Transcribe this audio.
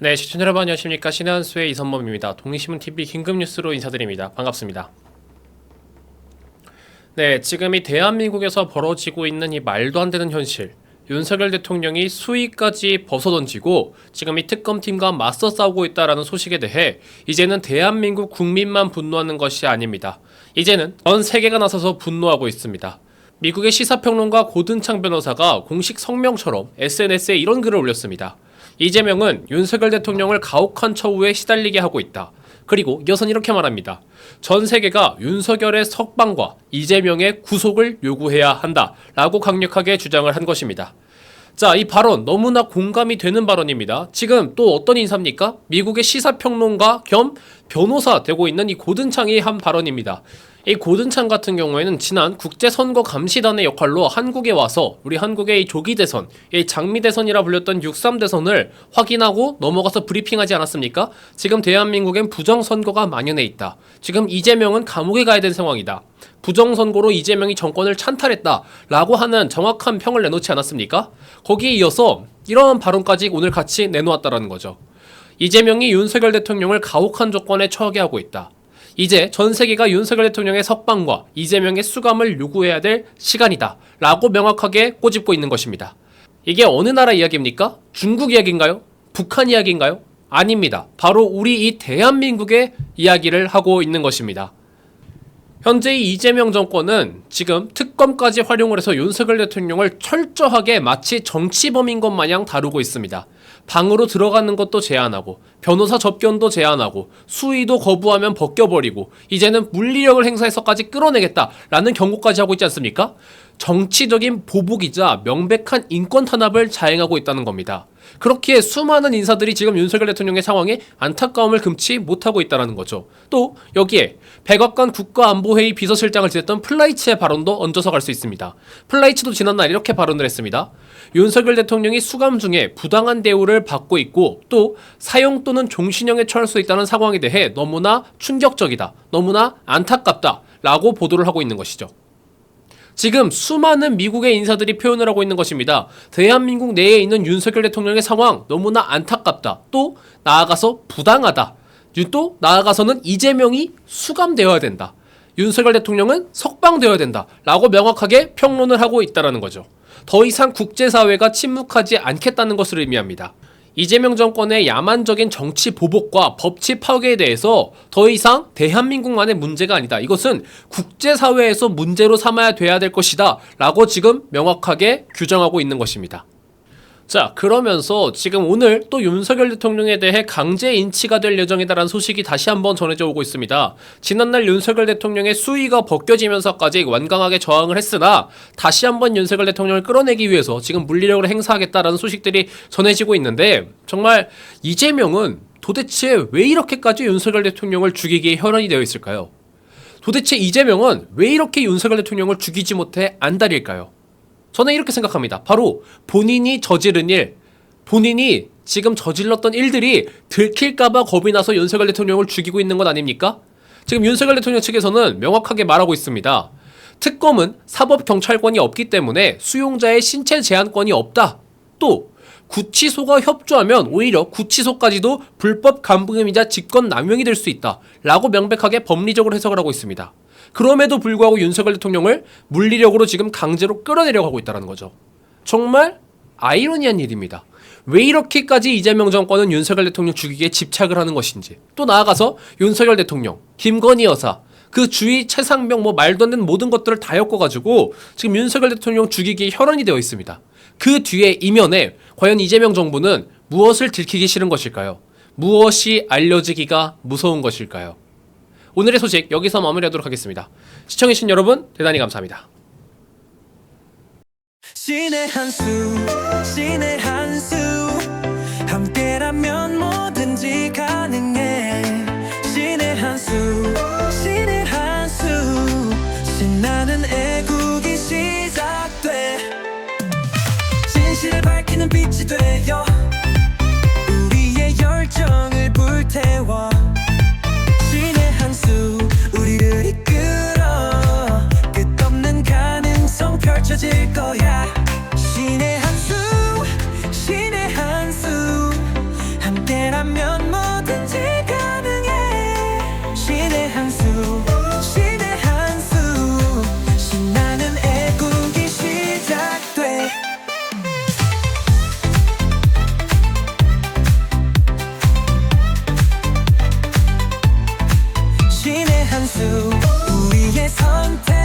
네, 시청자 여러분 안녕하십니까 신한수의 이선범입니다. 독립신문TV 긴급뉴스로 인사드립니다. 반갑습니다. 네, 지금 이 대한민국에서 벌어지고 있는 이 말도 안 되는 현실 윤석열 대통령이 수위까지 벗어던지고 지금 이 특검팀과 맞서 싸우고 있다라는 소식에 대해 이제는 대한민국 국민만 분노하는 것이 아닙니다. 이제는 전 세계가 나서서 분노하고 있습니다. 미국의 시사평론가 고든창 변호사가 공식 성명처럼 SNS에 이런 글을 올렸습니다. 이재명은 윤석열 대통령을 가혹한 처우에 시달리게 하고 있다. 그리고 이어선 이렇게 말합니다. 전 세계가 윤석열의 석방과 이재명의 구속을 요구해야 한다. 라고 강력하게 주장을 한 것입니다. 자, 이 발언 너무나 공감이 되는 발언입니다. 지금 또 어떤 인사입니까? 미국의 시사평론가 겸 변호사 되고 있는 이 고든창이 한 발언입니다. 이 고든창 같은 경우에는 지난 국제선거 감시단의 역할로 한국에 와서 우리 한국의 이 조기 대선, 이 장미 대선이라 불렸던 63 대선을 확인하고 넘어가서 브리핑하지 않았습니까? 지금 대한민국엔 부정선거가 만연해 있다. 지금 이재명은 감옥에 가야 되는 상황이다. 부정선거로 이재명이 정권을 찬탈했다라고 하는 정확한 평을 내놓지 않았습니까? 거기에 이어서 이런 발언까지 오늘 같이 내놓았다라는 거죠. 이재명이 윤석열 대통령을 가혹한 조건에 처하게 하고 있다. 이제 전 세계가 윤석열 대통령의 석방과 이재명의 수감을 요구해야 될 시간이다. 라고 명확하게 꼬집고 있는 것입니다. 이게 어느 나라 이야기입니까? 중국 이야기인가요? 북한 이야기인가요? 아닙니다. 바로 우리 이 대한민국의 이야기를 하고 있는 것입니다. 현재 이 이재명 정권은 지금 특검까지 활용을 해서 윤석열 대통령을 철저하게 마치 정치범인 것 마냥 다루고 있습니다. 방으로 들어가는 것도 제한하고 변호사 접견도 제한하고 수의도 거부하면 벗겨버리고 이제는 물리력을 행사해서까지 끌어내겠다라는 경고까지 하고 있지 않습니까? 정치적인 보복이자 명백한 인권 탄압을 자행하고 있다는 겁니다. 그렇기에 수많은 인사들이 지금 윤석열 대통령의 상황에 안타까움을 금치 못하고 있다는 거죠. 또 여기에 백악관 국가안보회의 비서실장을 지냈던 플라이츠의 발언도 얹어서 갈 수 있습니다. 플라이츠도 지난날 이렇게 발언을 했습니다. 윤석열 대통령이 수감 중에 부당한 대우를 받고 있고 또 사형 또는 종신형에 처할 수 있다는 상황에 대해 너무나 충격적이다. 너무나 안타깝다. 라고 보도를 하고 있는 것이죠. 지금 수많은 미국의 인사들이 표현을 하고 있는 것입니다. 대한민국 내에 있는 윤석열 대통령의 상황 너무나 안타깝다. 또 나아가서 부당하다. 또 나아가서는 이재명이 수감되어야 된다. 윤석열 대통령은 석방되어야 된다. 라고 명확하게 평론을 하고 있다는 거죠. 더 이상 국제사회가 침묵하지 않겠다는 것을 의미합니다. 이재명 정권의 야만적인 정치 보복과 법치 파괴에 대해서 더 이상 대한민국만의 문제가 아니다. 이것은 국제사회에서 문제로 삼아야 돼야 될 것이다. 라고 지금 명확하게 규정하고 있는 것입니다. 자, 그러면서 지금 오늘 또 윤석열 대통령에 대해 강제 인치가 될 예정이다라는 소식이 다시 한번 전해져 오고 있습니다. 지난날 윤석열 대통령의 수위가 벗겨지면서까지 완강하게 저항을 했으나 다시 한번 윤석열 대통령을 끌어내기 위해서 지금 물리력을 행사하겠다라는 소식들이 전해지고 있는데 정말 이재명은 도대체 왜 이렇게까지 윤석열 대통령을 죽이기에 혈안이 되어 있을까요? 도대체 이재명은 왜 이렇게 윤석열 대통령을 죽이지 못해 안달일까요? 저는 이렇게 생각합니다. 바로 본인이 저지른 일, 본인이 지금 저질렀던 일들이 들킬까봐 겁이 나서 윤석열 대통령을 죽이고 있는 것 아닙니까? 지금 윤석열 대통령 측에서는 명확하게 말하고 있습니다. 특검은 사법경찰권이 없기 때문에 수용자의 신체 제한권이 없다. 또 구치소가 협조하면 오히려 구치소까지도 불법 감금이자 직권 남용이 될 수 있다. 라고 명백하게 법리적으로 해석을 하고 있습니다. 그럼에도 불구하고 윤석열 대통령을 물리력으로 지금 강제로 끌어내려고 하고 있다는 거죠. 정말 아이러니한 일입니다. 왜 이렇게까지 이재명 정권은 윤석열 대통령 죽이기에 집착을 하는 것인지 또 나아가서 윤석열 대통령, 김건희 여사, 그 주위 최상병 뭐 말도 안 되는 모든 것들을 다 엮어가지고 지금 윤석열 대통령 죽이기에 혈안이 되어 있습니다. 그 뒤에 이면에 과연 이재명 정부는 무엇을 들키기 싫은 것일까요? 무엇이 알려지기가 무서운 것일까요? 오늘의 소식 여기서 마무리하도록 하겠습니다. 시청해주신 여러분 대단히 감사합니다. 신의 한수 신의 한수 함께라면 뭐든지 가능해 신의 한수 빛이 되어 우리의 열정을 불태워 신의 한수 우리를 이끌어 끝없는 가능성 펼쳐질 거야. 신의 한수 신의 한수 함께라 수 우리의 선택